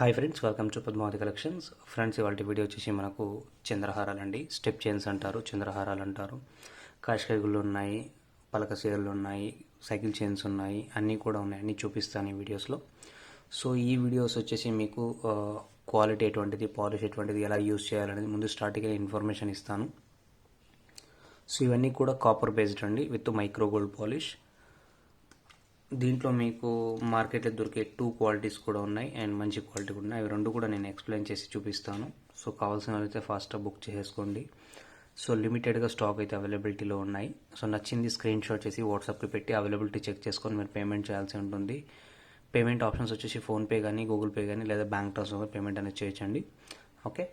Hi friends welcome to Padmavathi collections. Friends ఇవాళ video వచ్చేసి మనకు చంద్రహారాలు అండి స్టెప్ చైన్స్ అంటారు చంద్రహారాలు అంటారు. కాషకాయగుళ్ళు ఉన్నాయి పలక సీరలు ఉన్నాయి సైకిల్ చైన్స్ ఉన్నాయి అన్నీ కూడా ఉన్నాయి. అన్నీ చూపిస్తాను ఈ వీడియోస్లో. సో ఈ వీడియోస్ వచ్చేసి మీకు క్వాలిటీ ఎటువంటిది పాలిష్ ఎటువంటిది ఎలా యూజ్ చేయాలనేది ముందు స్టార్టింగ్గా ఇన్ఫర్మేషన్ ఇస్తాను. సో ఇవన్నీ కూడా కాపర్ బేస్డ్ అండి విత్ మైక్రో గోల్డ్ పాలిష్. దీంట్లో మీకు మార్కెట్లో దొరికే టూ క్వాలిటీస్ కూడా ఉన్నాయి అండ్ మంచి క్వాలిటీ కూడా ఉన్నాయి. అవి రెండు కూడా నేను ఎక్స్ప్లెయిన్ చేసి చూపిస్తాను. సో కావాల్సిన అయితే ఫాస్ట్గా బుక్ చేసుకోండి సో లిమిటెడ్గా స్టాక్ అయితే అవైలబిలిటీలో ఉన్నాయి. సో నచ్చింది స్క్రీన్ షాట్ చేసి వాట్సాప్కి పెట్టి అవైలబిలిటీ చెక్ చేసుకొని మీరు పేమెంట్ చేయాల్సి ఉంటుంది. పేమెంట్ ఆప్షన్స్ వచ్చేసి ఫోన్పే కానీ గూగుల్ పే కానీ లేదా బ్యాంక్ ట్రాన్స్ఫర్ పేమెంట్ అనేది చేయొచ్చండి. ఓకే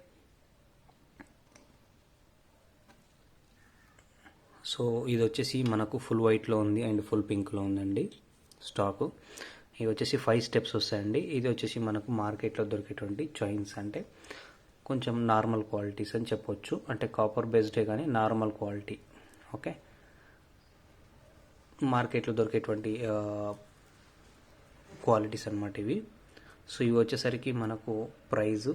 సో ఇది వచ్చేసి మనకు ఫుల్ వైట్లో ఉంది అండ్ ఫుల్ పింక్లో ఉందండి. స్టాకు. ఇవి వచ్చేసి ఫైవ్ స్టెప్స్ వస్తాయండి. ఇది వచ్చేసి మనకు మార్కెట్లో దొరికేటువంటి చైన్స్ అంటే కొంచెం నార్మల్ క్వాలిటీస్ అని చెప్పొచ్చు. అంటే కాపర్ బేస్డే కానీ నార్మల్ క్వాలిటీ ఓకే మార్కెట్లో దొరికేటువంటి క్వాలిటీస్ అనమాట ఇవి. సో ఇవి వచ్చేసరికి మనకు ప్రైజ్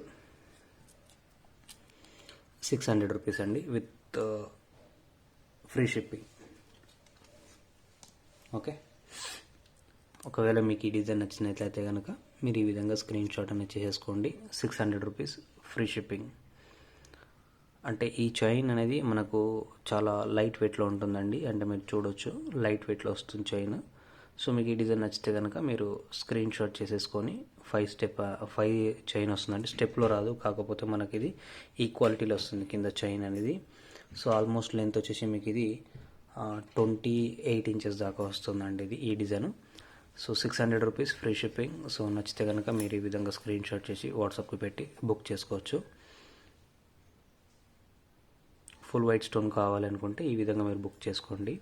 సిక్స్ హండ్రెడ్ రూపీస్ అండి. విత్ ఫ్రీ షిప్పింగ్ ఓకే ఒకవేళ మీకు ఈ డిజైన్ నచ్చినట్లయితే కనుక మీరు ఈ విధంగా స్క్రీన్ షాట్ అనేది చేసేసుకోండి. Six hundred rupees free shipping అంటే ఈ చైన్ అనేది మనకు చాలా లైట్ వెయిట్లో ఉంటుందండి. అంటే మీరు చూడొచ్చు లైట్ వెయిట్లో వస్తుంది చైన్ సో మీకు ఈ డిజైన్ నచ్చితే కనుక మీరు స్క్రీన్ షాట్ చేసేసుకొని ఫైవ్ స్టెప్ ఫైవ్ చైన్ వస్తుందండి. స్టెప్లో రాదు కాకపోతే మనకి ఇది ఈక్వాలిటీలో వస్తుంది కింద చైన్ అనేది. సో ఆల్మోస్ట్ లెంత్ వచ్చేసి మీకు ఇది ట్వంటీ ఎయిట్ ఇంచెస్ దాకా వస్తుందండి ఇది ఈ design. So six hundred rupees free shipping so నచ్చితే కనుక మీరు ఈ విధంగా స్క్రీన్ షాట్ చేసి వాట్సాప్కి పెట్టి బుక్ చేసుకోవచ్చు. ఫుల్ వైట్ స్టోన్ కావాలనుకుంటే ఈ విధంగా మీరు బుక్ చేసుకోండి.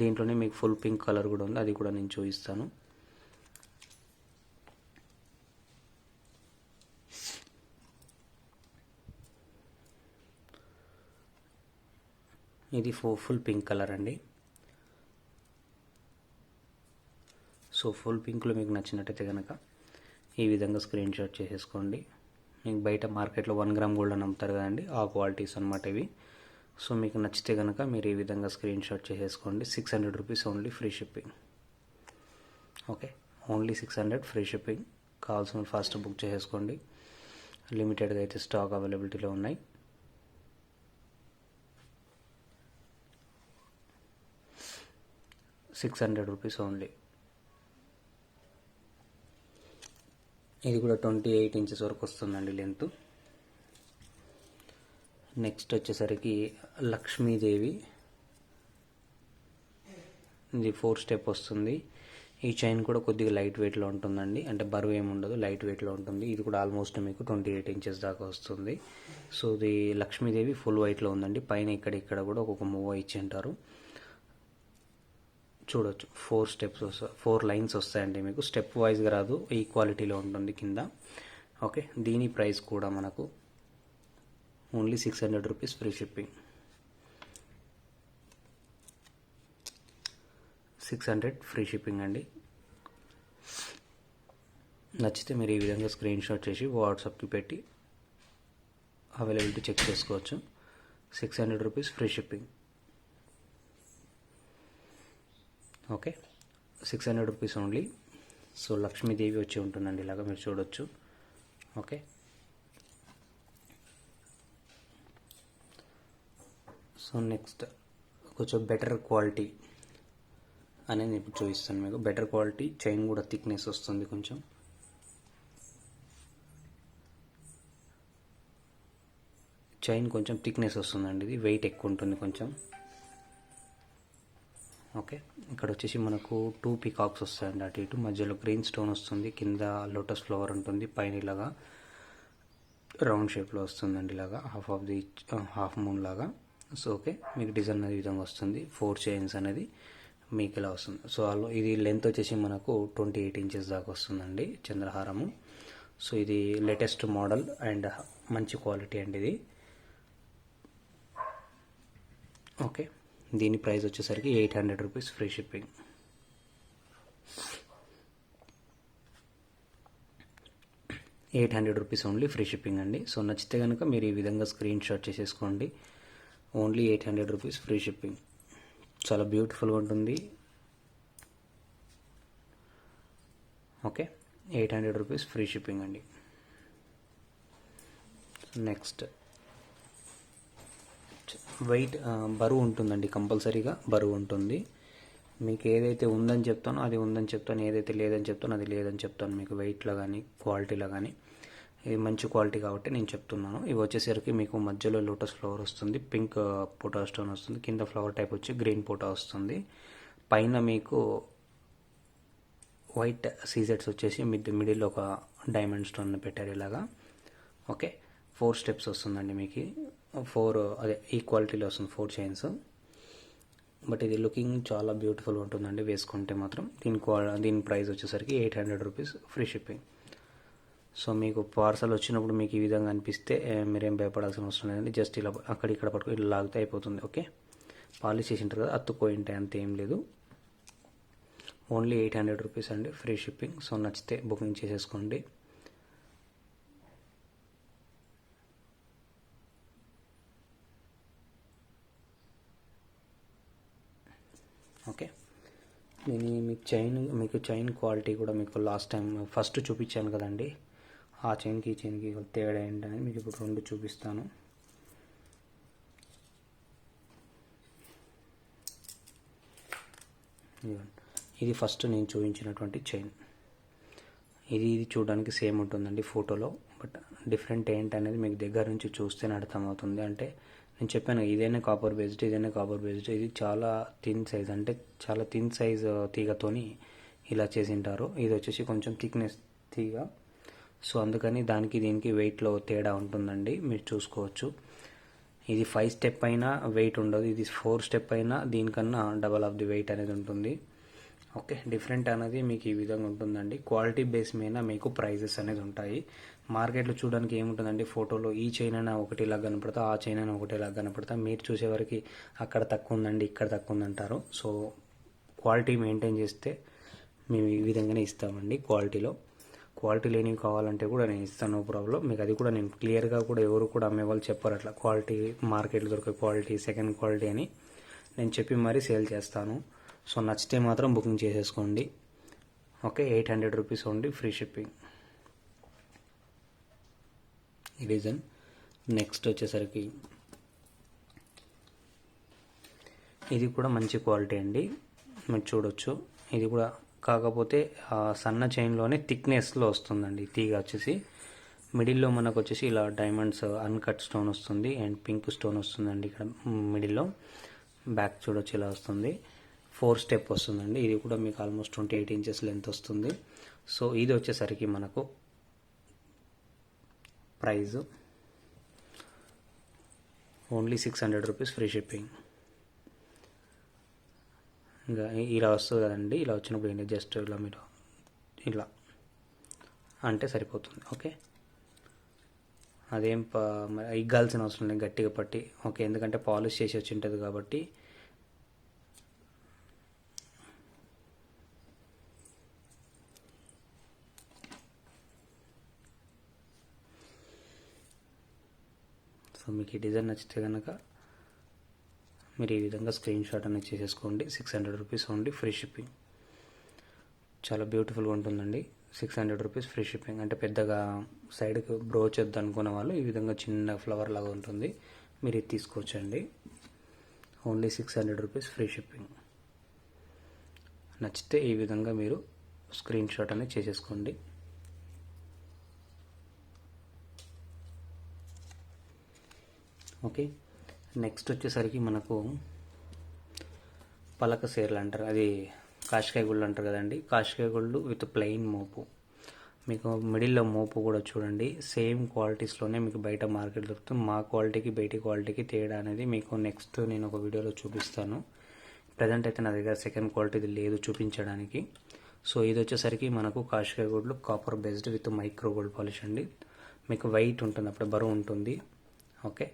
దీంట్లోనే మీకు ఫుల్ పింక్ కలర్ కూడా ఉంది. అది కూడా నేను చూపిస్తాను. ఇది ఫుల్ పింక్ కలర్ అండి. సో ఫుల్ పింక్లో మీకు నచ్చినట్టయితే కనుక ఈ విధంగా స్క్రీన్ షాట్ చేసేసుకోండి. మీకు బయట మార్కెట్లో వన్ గ్రామ్ గోల్డ్ అని అమ్ముతారు కదండి ఆ క్వాలిటీస్ అనమాట ఇవి. సో మీకు నచ్చితే కనుక మీరు ఈ విధంగా స్క్రీన్ షాట్ చేసేసుకోండి. Six hundred rupees only free shipping. Okay only six hundred free shipping. కావాల్సిన ఫాస్ట్ బుక్ చేసేసుకోండి. లిమిటెడ్గా అయితే స్టాక్ అవైలబిలిటీలో ఉన్నాయి. Six hundred rupees only. ఇది కూడా ట్వంటీ ఎయిట్ ఇంచెస్ వరకు వస్తుందండి లెంత్. నెక్స్ట్ వచ్చేసరికి లక్ష్మీదేవి. ఇది ఫోర్ స్టెప్ వస్తుంది. ఈ చైన్ కూడా కొద్దిగా లైట్ వెయిట్లో ఉంటుందండి. అంటే బరువు ఏమి ఉండదు లైట్ వెయిట్లో ఉంటుంది. ఇది కూడా ఆల్మోస్ట్ మీకు ట్వంటీ ఎయిట్ ఇంచెస్ దాకా వస్తుంది. సో ఇది లక్ష్మీదేవి ఫుల్ వైట్లో ఉందండి. పైన ఇక్కడ ఇక్కడ కూడా ఒక్కొక్క మూవ్ ఇచ్చి ఉంటారు. చూడొచ్చు. ఫోర్ స్టెప్స్ వస్తాయి ఫోర్ లైన్స్ వస్తాయండి మీకు. స్టెప్ వైజ్గా రాదు ఈక్వాలిటీలో ఉంటుంది కింద. ఓకే దీని ప్రైస్ కూడా మనకు only six hundred rupees free shipping six hundred free shipping అండి. నచ్చితే మీరు ఈ విధంగా స్క్రీన్ షాట్ చేసి వాట్సాప్కి పెట్టి అవైలబిలిటీ చెక్ చేసుకోవచ్చు. Six hundred rupees free shipping okay. Six hundred rupees only so Lakshmidevi వచ్చి ఉంటుందండి ఇలాగా మీరు చూడొచ్చు. ఓకే. సో నెక్స్ట్ కొంచెం బెటర్ క్వాలిటీ అనేది ఇప్పుడు చూపిస్తాను మీకు. బెటర్ క్వాలిటీ చైన్ కూడా థిక్నెస్ వస్తుంది కొంచెం. చైన్ కొంచెం థిక్నెస్ వస్తుందండి ఇది వెయిట్ ఎక్కువ ఉంటుంది కొంచెం. ఓకే. ఇక్కడ వచ్చేసి మనకు టూ పీకాక్స్ వస్తాయండి అటు ఇటు. మధ్యలో గ్రీన్ స్టోన్ వస్తుంది. కింద లోటస్ ఫ్లవర్ ఉంటుంది. పైన ఇలాగా రౌండ్ షేప్లో వస్తుందండి ఇలాగా. Half of the half moon లాగా. So okay. మీకు డిజైన్ అనేది విధంగా వస్తుంది. ఫోర్ చైన్స్ అనేది మీకు ఇలా వస్తుంది. సో అలా ఇది లెంత్ వచ్చేసి మనకు ట్వంటీ ఎయిట్ ఇంచెస్ దాకా వస్తుందండి చంద్రహారము. సో ఇది లేటెస్ట్ మోడల్ అండ్ మంచి క్వాలిటీ అండి ఇది. ఓకే. దీని ప్రైస్ వచ్చేసరికి eight hundred rupees free shipping. Eight hundred rupees only free shipping అండి. సో నచ్చితే కనుక మీరు ఈ విధంగా స్క్రీన్ షాట్ చేసేసుకోండి. Only eight hundred rupees free shipping. చాలా బ్యూటిఫుల్గా ఉంటుంది. Okay eight hundred rupees free shipping అండి. నెక్స్ట్. వెయిట్ బరువు ఉంటుందండి కంపల్సరీగా బరువు ఉంటుంది. మీకు ఏదైతే ఉందని చెప్తానో అది ఉందని చెప్తాను ఏదైతే లేదని చెప్తానో అది లేదని చెప్తాను మీకు వెయిట్లో కానీ క్వాలిటీలో కానీ ఇది మంచి క్వాలిటీ కాబట్టి నేను చెప్తున్నాను. ఇవి వచ్చేసరికి మీకు మధ్యలో లోటస్ ఫ్లవర్ వస్తుంది పింక్ పోటా స్టోన్ వస్తుంది కింద ఫ్లవర్ టైప్ వచ్చి గ్రీన్ పోటా వస్తుంది. పైన మీకు వైట్ సీజెట్స్ వచ్చేసి మిడ్ మిడిల్ ఒక డైమండ్ స్టోన్ పెట్టారు ఇలాగా. ఓకే ఫోర్ స్టెప్స్ వస్తుందండి మీకు. ఫోర్ అదే ఈ క్వాలిటీలో వస్తుంది ఫోర్ చైన్స్. బట్ ఇది లుకింగ్ చాలా బ్యూటిఫుల్ ఉంటుందండి వేసుకుంటే మాత్రం. దీని క్వా దీని ప్రైస్ వచ్చేసరికి eight hundred rupees free shipping. So మీకు పార్సల్ వచ్చినప్పుడు మీకు ఈ విధంగా అనిపిస్తే మీరేం భయపడాల్సిన అవసరం లేదండి. జస్ట్ ఇలా అక్కడ ఇక్కడ పట్టుకుని ఇలా లాగితే అయిపోతుంది ఓకే? పాలిష్ చేసి ఉంటారు కదా అత్తుపోయి అంత ఏం లేదు. ఓన్లీ ఎయిట్ హండ్రెడ్ రూపీస్ అండి ఫ్రీ షిప్పింగ్. సో నచ్చితే బుకింగ్ చేసేసుకోండి ఓకే నేను మీకు చైన్ మీకు చైన్ క్వాలిటీ కూడా మీకు లాస్ట్ టైం ఫస్ట్ చూపించాను కదండి. ఆ చైన్కి ఈ చైన్కి తేడా ఏంటని మీకు ఇప్పుడు రెండు చూపిస్తాను. ఇది ఫస్ట్ నేను చూపించినటువంటి చైన్. ఇది ఇది చూడడానికి సేమ్ ఉంటుందండి ఫోటోలో బట్ డిఫరెంట్ ఏంటనేది మీకు దగ్గర నుంచి చూస్తేనే అర్థమవుతుంది. అంటే నేను చెప్పాను ఇదైనా కాపర్ బేస్డ్ ఇదైనా కాపర్ బేస్డ్ ఇది చాలా థిన్ సైజ్ అంటే చాలా థిన్ సైజ్ uh, తీగతోని ఇలా చేసింటారు. ఇది వచ్చేసి కొంచెం థిక్నెస్ తీగ. సో అందుకని దానికి దీనికి వెయిట్లో తేడా ఉంటుందండి మీరు చూసుకోవచ్చు. ఇది ఫైవ్ స్టెప్ అయినా వెయిట్ ఉండదు ఇది ఫోర్ స్టెప్ అయినా దీనికన్నా డబల్ ఆఫ్ ది వెయిట్ అనేది ఉంటుంది. ఓకే డిఫరెంట్ అనేది మీకు ఈ విధంగా ఉంటుందండి. క్వాలిటీ బేస్ మీద మీకు ప్రైజెస్ అనేది ఉంటాయి. మార్కెట్లో చూడడానికి ఏముంటుందండి? ఫోటోలో ఈ చైన్ అయినా ఒకటిలా కనపడతా ఆ చైన్ అయినా ఒకటిలా కనపడతా. మీరు చూసేవరకు అక్కడ తక్కువ ఉందండి ఇక్కడ తక్కువ ఉందంటారు. సో క్వాలిటీ మెయింటైన్ చేస్తే మేము ఈ విధంగానే ఇస్తామండి క్వాలిటీలో. క్వాలిటీ లేనివి కావాలంటే కూడా నేను ఇస్తాను నో ప్రాబ్లం. మీకు అది కూడా నేను క్లియర్గా కూడా ఎవరు కూడా అమ్మే వాళ్ళు చెప్పారు అట్లా. క్వాలిటీ మార్కెట్లో దొరికే క్వాలిటీ సెకండ్ క్వాలిటీ అని నేను చెప్పి మరీ సేల్ చేస్తాను. సో నచ్చితే మాత్రం బుకింగ్ చేసేసుకోండి. Okay eight hundred rupees only free shipping. Reason. Next వచ్చేసరికి ఇది కూడా మంచి క్వాలిటీ అండి. మీరు చూడొచ్చు. ఇది కూడా కాకపోతే సన్న చైన్లోనే థిక్నెస్లో వస్తుందండి. తీగ వచ్చేసి మిడిల్లో మనకు వచ్చేసి ఇలా డైమండ్స్ అన్కట్ స్టోన్ వస్తుంది అండ్ పింక్ స్టోన్ వస్తుందండి ఇక్కడ మిడిల్లో. బ్యాక్ చూడొచ్చు ఇలా వస్తుంది. ఫోర్ స్టెప్ వస్తుందండి. ఇది కూడా మీకు almost twenty eight inches length వస్తుంది. సో ఇది వచ్చేసరికి మనకు price only six hundred rupees free shipping. ఇంకా ఇలా వస్తుంది కదండి. ఇలా వచ్చినప్పుడు ఏంటి? జస్ట్ ఇలా మీరు ఇలా అంటే సరిపోతుంది. ఓకే? అదేం మరి ఇగ్గాల్సిన అవసరం లేదు. గట్టిగా పట్టి. ఓకే ఎందుకంటే పాలిష్ చేసి వచ్చి ఉంటుంది కాబట్టి సో మీకు ఈ డిజైన్ నచ్చితే కనుక మీరు ఈ విధంగా స్క్రీన్ షాట్ అనేది చేసేసుకోండి. Six hundred rupees only free shipping చాలా బ్యూటిఫుల్గా ఉంటుందండి. Six hundred rupees free shipping అంటే పెద్దగా సైడ్కి బ్రోచ్ వద్దు అనుకున్న వాళ్ళు ఈ విధంగా చిన్న ఫ్లవర్ లాగా ఉంటుంది. మీరు ఇది తీసుకోవచ్చండి. Only six hundred rupees free shipping నచ్చితే ఈ విధంగా మీరు స్క్రీన్ షాట్ అనేది చేసేసుకోండి. ఓకే. నెక్స్ట్ వచ్చేసరికి మనకు పలక సేర్లు అంటారు. అది కాషకాయ గుళ్ళు అంటారు కదండి. కాషకాయ గుళ్ళు విత్ ప్లెయిన్ మోపు. మీకు మిడిల్లో మోపు కూడా చూడండి. సేమ్ క్వాలిటీస్లోనే మీకు బయట మార్కెట్ దొరుకుతుంది. మా క్వాలిటీకి బయట క్వాలిటీకి తేడా అనేది మీకు నెక్స్ట్ నేను ఒక వీడియోలో చూపిస్తాను. ప్రజెంట్ అయితే నా దగ్గర సెకండ్ క్వాలిటీది లేదు చూపించడానికి. సో ఇది వచ్చేసరికి మనకు కాషకాయ గుడ్లు copper based with micro gold polish అండి. మీకు వెయిట్ ఉంటుంది అప్పుడు బరువు ఉంటుంది. ఓకే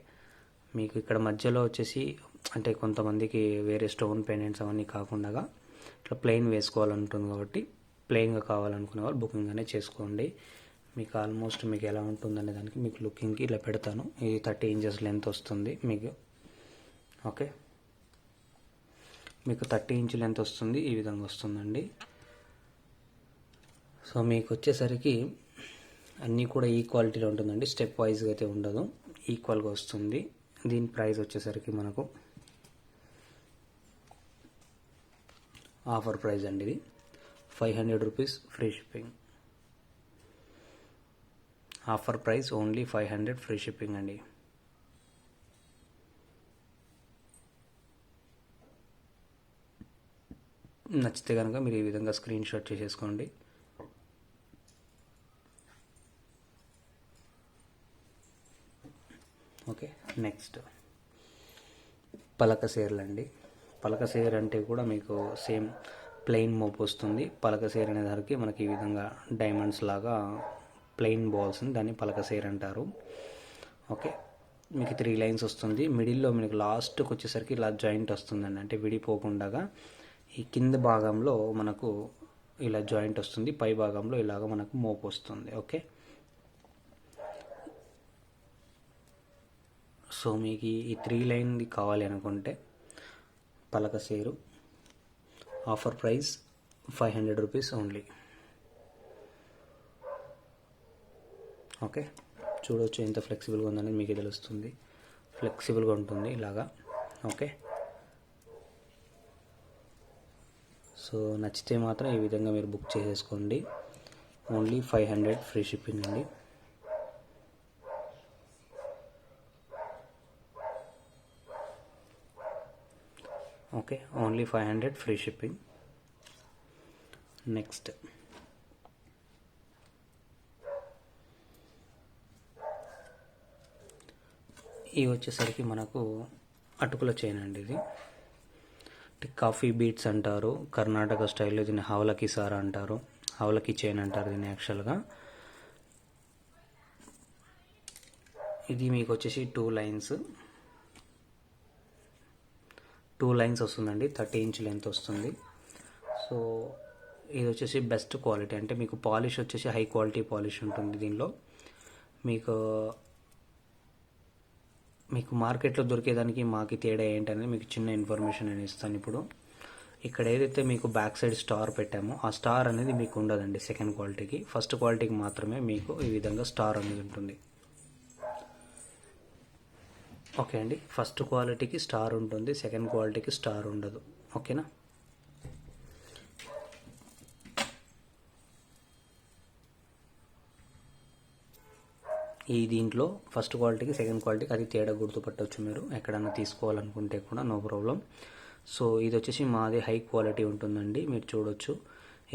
మీకు ఇక్కడ మధ్యలో వచ్చేసి అంటే కొంతమందికి వేరే స్టోన్ పెయింట్స్ అవన్నీ కాకుండా ఇట్లా ప్లెయిన్ వేసుకోవాలంటుంది కాబట్టి ప్లెయిన్గా కావాలనుకునే వాళ్ళు బుకింగ్ అనేది చేసుకోండి. మీకు ఆల్మోస్ట్ మీకు ఎలా ఉంటుందనే దానికి మీకు లుకింగ్కి ఇలా పెడతాను. ఇది థర్టీ ఇంచెస్ లెంత్ వస్తుంది మీకు. ఓకే? మీకు థర్టీ ఇంచ్ లెంత్ వస్తుంది ఈ విధంగా వస్తుందండి. సో మీకు వచ్చేసరికి అన్నీ కూడా ఈక్వాలిటీలో ఉంటుందండి. స్టెప్ వైజ్గా అయితే ఉండదు. ఈక్వల్గా వస్తుంది. దీని ప్రైస్ వచ్చేసరికి మనకు ఆఫర్ ప్రైస్ అండి ఇది. Five hundred rupees free shipping. Offer price only five hundred free shipping అండి. నచ్చితే కనుక మీరు ఈ విధంగా స్క్రీన్ షాట్ చేసేసుకోండి. ఓకే నెక్స్ట్ పలక సేర్లు అండి పలక సేర్ అంటే కూడా మీకు సేమ్ ప్లెయిన్ మోప్ వస్తుంది. పలక సేర్ అనేదానికి మనకి ఈ విధంగా డైమండ్స్ లాగా ప్లెయిన్ బాల్స్ దాన్ని పలక సేర్ అంటారు. ఓకే మీకు త్రీ లైన్స్ వస్తుంది. మిడిల్లో మీకు లాస్ట్కి వచ్చేసరికి ఇలా జాయింట్ వస్తుందండి. అంటే విడిపోకుండా ఈ కింద భాగంలో మనకు ఇలా జాయింట్ వస్తుంది. పై భాగంలో ఇలాగ మనకు మోపు వస్తుంది. ఓకే సో మీకు ఈ త్రీ లైన్ది కావాలి అనుకుంటే పలక సేరు offer price five hundred rupees only okay చూడవచ్చు ఎంత ఫ్లెక్సిబుల్గా ఉందనేది మీకు తెలుస్తుంది. ఫ్లెక్సిబుల్గా ఉంటుంది ఇలాగా. ఓకే సో నచ్చితే మాత్రం ఈ విధంగా మీరు బుక్ చేసేసుకోండి. Only five hundred free shipping అండి. Okay only five hundred free shipping next ఇవి వచ్చేసరికి మనకు అటుకుల చైన్ అండి ఇది. కాఫీ బీట్స్ అంటారు కర్ణాటక స్టైల్లో దీన్ని హవలకి సారా అంటారు. హవలకి చైన్ అంటారు దీన్ని యాక్చువల్గా ఇది మీకు వచ్చేసి టూ లైన్స్ టూ లైన్స్ వస్తుందండి థర్టీ ఇంచ్ లెంత్ వస్తుంది. సో ఇది వచ్చేసి బెస్ట్ క్వాలిటీ. అంటే మీకు పాలిష్ వచ్చేసి హై క్వాలిటీ పాలిష్ ఉంటుంది దీనిలో. మీకు మీకు మార్కెట్లో దొరికేదానికి మాకు తేడా ఏంటనేది మీకు చిన్న ఇన్ఫర్మేషన్ నేను ఇస్తాను ఇప్పుడు. ఇక్కడ ఏదైతే మీకు బ్యాక్ సైడ్ స్టార్ పెట్టామో ఆ స్టార్ అనేది మీకు ఉండదండి సెకండ్ క్వాలిటీకి. ఫస్ట్ క్వాలిటీకి మాత్రమే మీకు ఈ విధంగా స్టార్ అనేది ఉంటుంది. ఓకే అండి. ఫస్ట్ క్వాలిటీకి స్టార్ ఉంటుంది సెకండ్ క్వాలిటీకి స్టార్ ఉండదు. ఓకేనా? ఈ దీంట్లో ఫస్ట్ క్వాలిటీకి సెకండ్ క్వాలిటీకి అది తేడా గుర్తుపట్టవచ్చు మీరు. ఎక్కడన్నా తీసుకోవాలనుకుంటే కూడా నో ప్రాబ్లం సో ఇది వచ్చేసి మాది హై క్వాలిటీ ఉంటుందండి. మీరు చూడొచ్చు.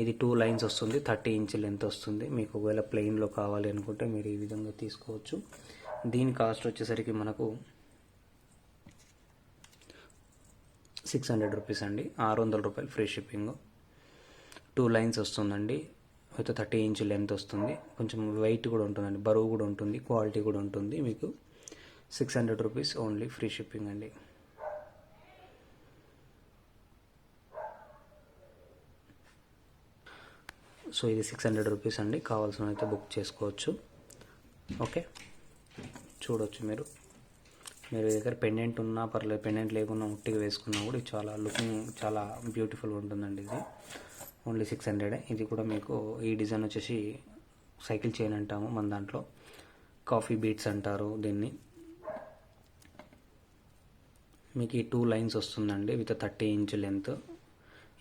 ఇది టూ లైన్స్ వస్తుంది థర్టీ ఇంచ్ లెంత్ వస్తుంది. మీకు ఒకవేళ ప్లెయిన్లో కావాలి అనుకుంటే మీరు ఈ విధంగా తీసుకోవచ్చు. దీని కాస్ట్ వచ్చేసరికి మనకు సిక్స్ హండ్రెడ్ రూపీస్ అండి. ఆరు వందల రూపాయలు ఫ్రీ షిప్పింగ్. టూ లైన్స్ వస్తుందండి. అయితే థర్టీ ఇంచ్ లెంత్ వస్తుంది. కొంచెం వెయిట్ కూడా ఉంటుందండి. బరువు కూడా ఉంటుంది. క్వాలిటీ కూడా ఉంటుంది మీకు. Six hundred rupees only free shipping అండి. సో ఇది సిక్స్ హండ్రెడ్ రూపీస్ అండి. కావాల్సిన అయితే బుక్ చేసుకోవచ్చు. ఓకే. చూడవచ్చు మీరు. మీరు దగ్గర పెండెంట్ ఉన్నా పర్లేదు పెండెంట్ లేకున్నా ఉట్టిగా వేసుకున్నా కూడా ఇది చాలా లుకింగ్ చాలా బ్యూటిఫుల్గా ఉంటుందండి ఇది. ఓన్లీ సిక్స్ హండ్రెడే ఇది కూడా మీకు ఈ డిజైన్ వచ్చేసి సైకిల్ చైన్ అంటాము మన దాంట్లో. కాఫీ బీట్స్ అంటారు దీన్ని. మీకు ఈ టూ లైన్స్ వస్తుందండి విత్ థర్టీ ఇంచ్ లెంత్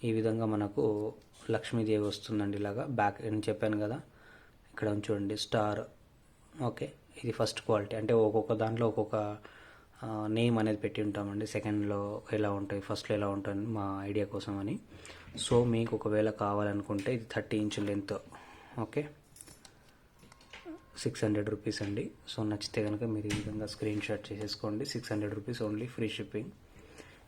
ఈ విధంగా మనకు లక్ష్మీదేవి వస్తుందండి ఇలాగా. బ్యాక్ నేను చెప్పాను కదా. ఇక్కడ చూడండి స్టార్ ఓకే ఇది ఫస్ట్ క్వాలిటీ అంటే ఒక్కొక్క దాంట్లో ఒక్కొక్క నేమ్ అనేది పెట్టి ఉంటామండి. సెకండ్లో ఎలా ఉంటాయి ఫస్ట్లో ఎలా ఉంటుంది మా ఐడియా కోసం అని. సో మీకు ఒకవేళ కావాలనుకుంటే ఇది thirty inch length okay six hundred rupees అండి. సో నచ్చితే కనుక మీరు ఈ విధంగా స్క్రీన్ షాట్ చేసేసుకోండి. Six hundred rupees only free shipping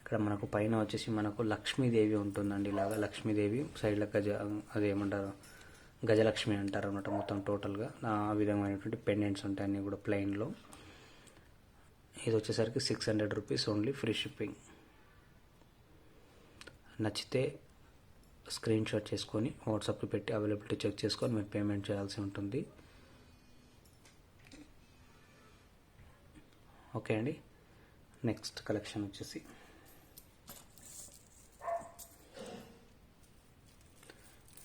ఇక్కడ మనకు పైన వచ్చేసి మనకు లక్ష్మీదేవి ఉంటుందండి ఇలాగా. లక్ష్మీదేవి సైడ్లో గజ అదేమంటారు గజలక్ష్మి అంటారు అనమాట మొత్తం టోటల్గా ఆ విధమైనటువంటి పెండెంట్స్ ఉంటాయి అన్నీ కూడా ప్లెయిన్లో ఇది వచ్చేసరికి six hundred rupees only free shipping. నచ్చితే స్క్రీన్ షాట్ చేసుకొని వాట్సాప్కి పెట్టి అవైలబిలిటీ చెక్ చేసుకొని మేము పేమెంట్ చేయాల్సి ఉంటుంది. ఓకే అండి. నెక్స్ట్ కలెక్షన్ వచ్చేసి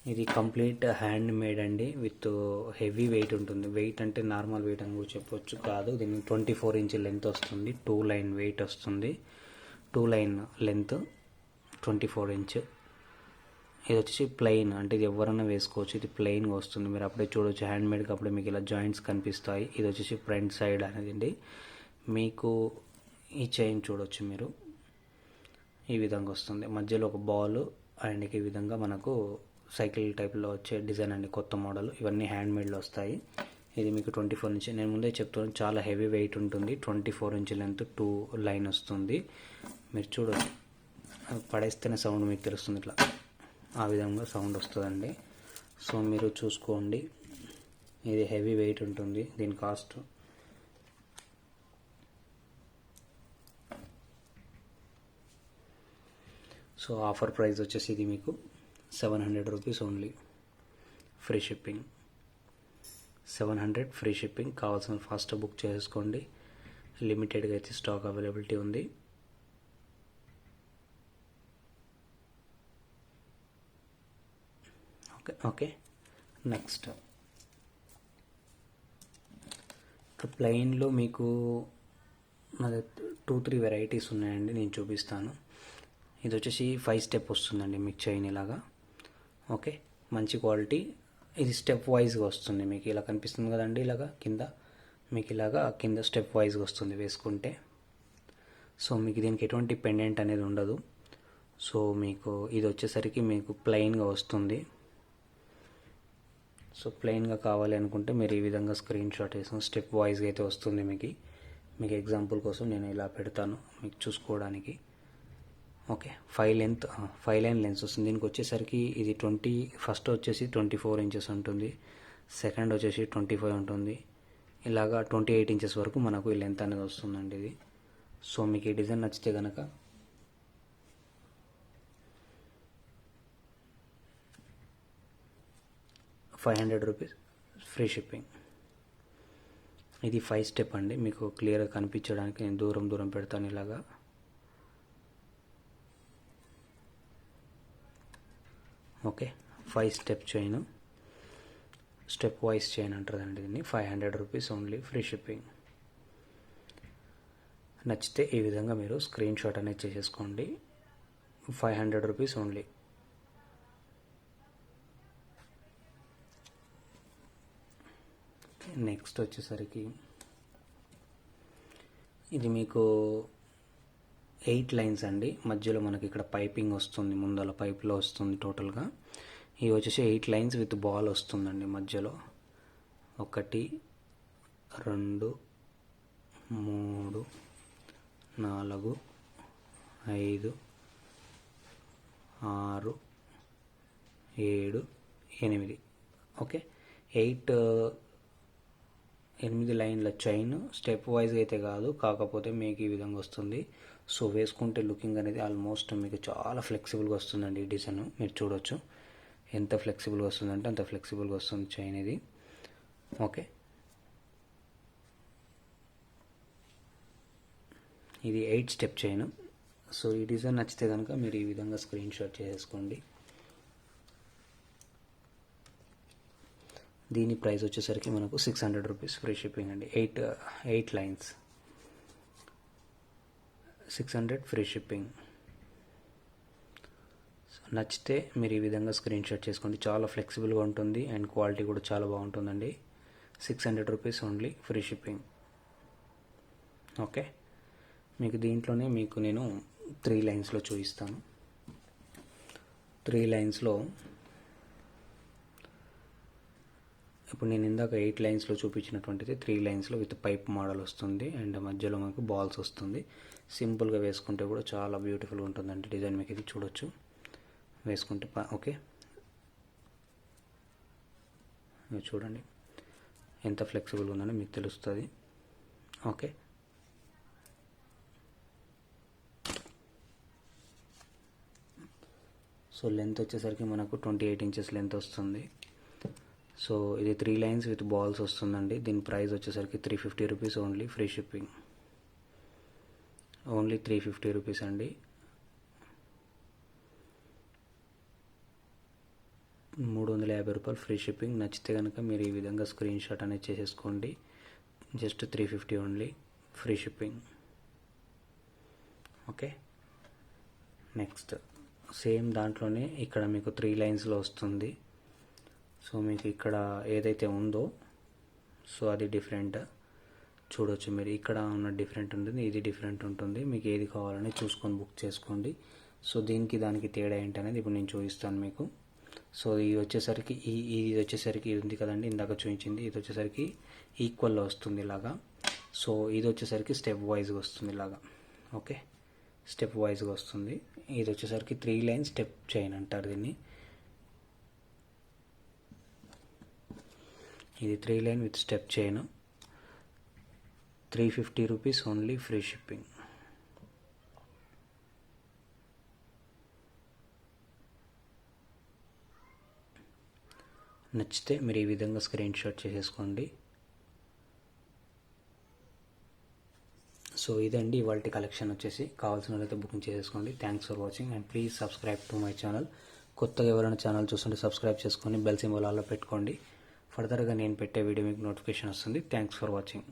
ఇది కంప్లీట్ హ్యాండ్ మేడ్ అండి విత్ హెవీ వెయిట్ ఉంటుంది. వెయిట్ అంటే నార్మల్ వెయిట్ అని కూడా చెప్పొచ్చు కాదు. దీని ట్వంటీ ఫోర్ ఇంచ్ లెంత్ వస్తుంది. టూ లైన్ వెయిట్ వస్తుంది. Two line length twenty four inch. ఇది వచ్చేసి ప్లెయిన్ అంటే ఇది ఎవరైనా వేసుకోవచ్చు. ఇది ప్లెయిన్గా వస్తుంది. మీరు అప్పుడే చూడొచ్చు హ్యాండ్ మేడ్కి అప్పుడే మీకు ఇలా జాయింట్స్ కనిపిస్తాయి. ఇది వచ్చేసి ఫ్రంట్ సైడ్ అనేది. అండి మీకు ఈ చైన్ చూడవచ్చు మీరు. ఈ విధంగా వస్తుంది. మధ్యలో ఒక బాల్ అండ్ ఈ విధంగా మనకు సైకిల్ టైప్లో వచ్చే డిజైన్ అండి కొత్త మోడల్. ఇవన్నీ హ్యాండ్ మేడ్లో వస్తాయి. ఇది మీకు ట్వంటీ ఫోర్ ఇంచ్ నేను ముందే చెప్తున్నాను చాలా హెవీ వెయిట్ ఉంటుంది. Twenty four inch length two line వస్తుంది. మీరు చూడొచ్చు. పడేస్తేనే సౌండ్ మీకు తెలుస్తుంది ఇట్లా. ఆ విధంగా సౌండ్ వస్తుందండి. సో మీరు చూసుకోండి. ఇది హెవీ వెయిట్ ఉంటుంది. దీని కాస్ట్ సో ఆఫర్ ప్రైస్ వచ్చేసి ఇది మీకు seven hundred rupees only. Free shipping. Seven hundred free shipping. కావాల్సిన ఫాస్ట్ బుక్ చేసుకోండి. లిమిటెడ్గా అయితే స్టాక్ అవైలబిలిటీ ఉంది. Okay okay. నెక్స్ట్. ప్లెయిన్లో మీకు టూ త్రీ వెరైటీస్ ఉన్నాయండి. నేను చూపిస్తాను. ఇది వచ్చేసి ఫైవ్ స్టెప్ వస్తుందండి. మీకు చైన్ ఇలాగా. ఓకే. మంచి క్వాలిటీ. ఇది స్టెప్ వైజ్గా వస్తుంది. మీకు ఇలా కనిపిస్తుంది కదండి ఇలాగా కింద. మీకు ఇలాగా కింద స్టెప్ వైజ్గా వస్తుంది వేసుకుంటే. సో మీకు దీనికి ఎటువంటి పెండెంట్ అనేది ఉండదు. సో మీకు ఇది వచ్చేసరికి మీకు ప్లెయిన్గా వస్తుంది. సో ప్లెయిన్గా కావాలి అనుకుంటే మీరు ఈ విధంగా స్క్రీన్ షాట్ వేసాం స్టెప్ వైజ్గా అయితే వస్తుంది మీకు. మీకు ఎగ్జాంపుల్ కోసం నేను ఇలా పెడతాను. మీకు చూసుకోవడానికి. Okay. Five length five line lens వస్తుంది. దీనికి వచ్చేసరికి ఇది ట్వంటీ ఫస్ట్ వచ్చేసి ట్వంటీ ఫోర్ ఇంచెస్ ఉంటుంది. సెకండ్ వచ్చేసి ట్వంటీ ఫైవ్ ఉంటుంది. ఇలాగా ట్వంటీ ఎయిట్ ఇంచెస్ వరకు మనకు ఈ లెంత్ అనేది వస్తుందండి ఇది. సో మీకు ఈ డిజైన్ నచ్చితే కనుక five hundred rupees free shipping. ఇది ఫైవ్ స్టెప్ అండి. మీకు క్లియర్గా కనిపించడానికి నేను దూరం దూరం పెడతాను ఇలాగా. Okay. Five step chain step wise chain అంటారండి దీన్ని. Five hundred rupees only free shipping నచ్చితే ఈ విధంగా మీరు స్క్రీన్ షాట్ అనేది చేసేసుకోండి. Five hundred rupees only next వచ్చేసరికి ఇది మీకు ఎయిట్ లైన్స్ అండి. మధ్యలో మనకి ఇక్కడ పైపింగ్ వస్తుంది ముందల పైప్లో వస్తుంది టోటల్గా. ఇవి వచ్చేసి ఎయిట్ లైన్స్ విత్ బాల్ వస్తుందండి మధ్యలో. ఒకటి రెండు మూడు నాలుగు ఐదు ఆరు ఏడు ఎనిమిది. ఓకే? ఎయిట్ ఎనిమిది లైన్ల చైన్ స్టెప్ వైజ్ అయితే కాదు కాకపోతే మీకు ఈ విధంగా వస్తుంది. సో వేసుకుంటే లుకింగ్ అనేది ఆల్మోస్ట్ మీకు చాలా ఫ్లెక్సిబుల్గా వస్తుందండి ఈ డిజైన్. మీరు చూడొచ్చు. ఎంత ఫ్లెక్సిబుల్గా వస్తుందంటే అంత ఫ్లెక్సిబుల్గా వస్తుంది చైన్ ఇది. ఓకే. ఇది ఎయిట్ స్టెప్ చైన్. సో ఈ డిజైన్ నచ్చితే కనుక మీరు ఈ విధంగా స్క్రీన్ షాట్ చేసుకోండి. దీని ప్రైస్ వచ్చేసరికి మనకు six hundred rupees free shipping అండి. Eight eight lines. Six hundred free shipping. So నచ్చితే మీరు ఈ విధంగా స్క్రీన్ షాట్ చేసుకోండి. చాలా ఫ్లెక్సిబుల్గా ఉంటుంది అండ్ క్వాలిటీ కూడా చాలా బాగుంటుందండి. Six hundred rupees only free shipping. Okay? మీకు దీంట్లోనే మీకు నేను త్రీ లైన్స్లో చూపిస్తాను. త్రీ లైన్స్లో ఇప్పుడు నేను ఇందాక ఎయిట్ లైన్స్లో చూపించినటువంటిది త్రీ లైన్స్లో విత్ పైప్ మోడల్ వస్తుంది అండ్ మధ్యలో మనకు బాల్స్ వస్తుంది. సింపుల్గా వేసుకుంటే కూడా చాలా బ్యూటిఫుల్గా ఉంటుందండి డిజైన్ మీకు ఇది చూడొచ్చు. వేసుకుంటే ఓకే చూడండి. ఎంత ఫ్లెక్సిబుల్గా ఉందని మీకు తెలుస్తుంది. ఓకే సో లెంత్ వచ్చేసరికి మనకు ట్వంటీ ఎయిట్ ఇంచెస్ లెంత్ వస్తుంది. సో ఇది త్రీ లైన్స్ విత్ బాల్స్ వస్తుందండి. దీని ప్రైస్ వచ్చేసరికి three fifty rupees only free shipping only three fifty rupees అండి. మూడు వందల యాభై రూపాయలు ఫ్రీ షిప్పింగ్ నచ్చితే కనుక మీరు ఈ విధంగా స్క్రీన్ షాట్ అనేది చేసేసుకోండి. Just three fifty only free shipping okay next same దాంట్లోనే ఇక్కడ మీకు త్రీ లైన్స్లో వస్తుంది. సో మీకు ఇక్కడ ఏదైతే ఉందో సో అది డిఫరెంట్ చూడొచ్చు మీరు. ఇక్కడ ఉన్న డిఫరెంట్ ఉంటుంది ఇది డిఫరెంట్ ఉంటుంది. మీకు ఏది కావాలని చూసుకొని బుక్ చేసుకోండి. సో దీనికి దానికి తేడా ఏంటనేది ఇప్పుడు నేను చూపిస్తాను మీకు. సో ఇది వచ్చేసరికి ఈ ఇది వచ్చేసరికి ఇది ఉంది కదండి ఇందాక చూపించింది. ఇది వచ్చేసరికి ఈక్వల్లో వస్తుంది ఇలాగా. సో ఇది వచ్చేసరికి స్టెప్ వైజ్గా వస్తుంది ఇలాగా. ఓకే స్టెప్ వైజ్గా వస్తుంది. ఇది వచ్చేసరికి త్రీ లైన్ స్టెప్ చైన్ అంటారు దీన్ని. ఇది three line with step chain three fifty rupees only free shipping నచ్చితే మీరు ఈ విధంగా స్క్రీన్ షాట్ చేసేసుకోండి. సో ఇదండి ఇవాళ కలెక్షన్ వచ్చేసి. కావాల్సిన వాళ్ళైతే బుకింగ్ చేసేసుకోండి. Thanks for watching and please subscribe to my channel కొత్తగా ఎవరైనా ఛానల్ చూస్తుంటే సబ్స్క్రైబ్ చేసుకొని బెల్ సింబల్ ఆల్లో పెట్టుకోండి. ఫర్దర్గా నేను పెట్టే వీడియో మీకు నోటిఫికేషన్ వస్తుంది. Thanks for watching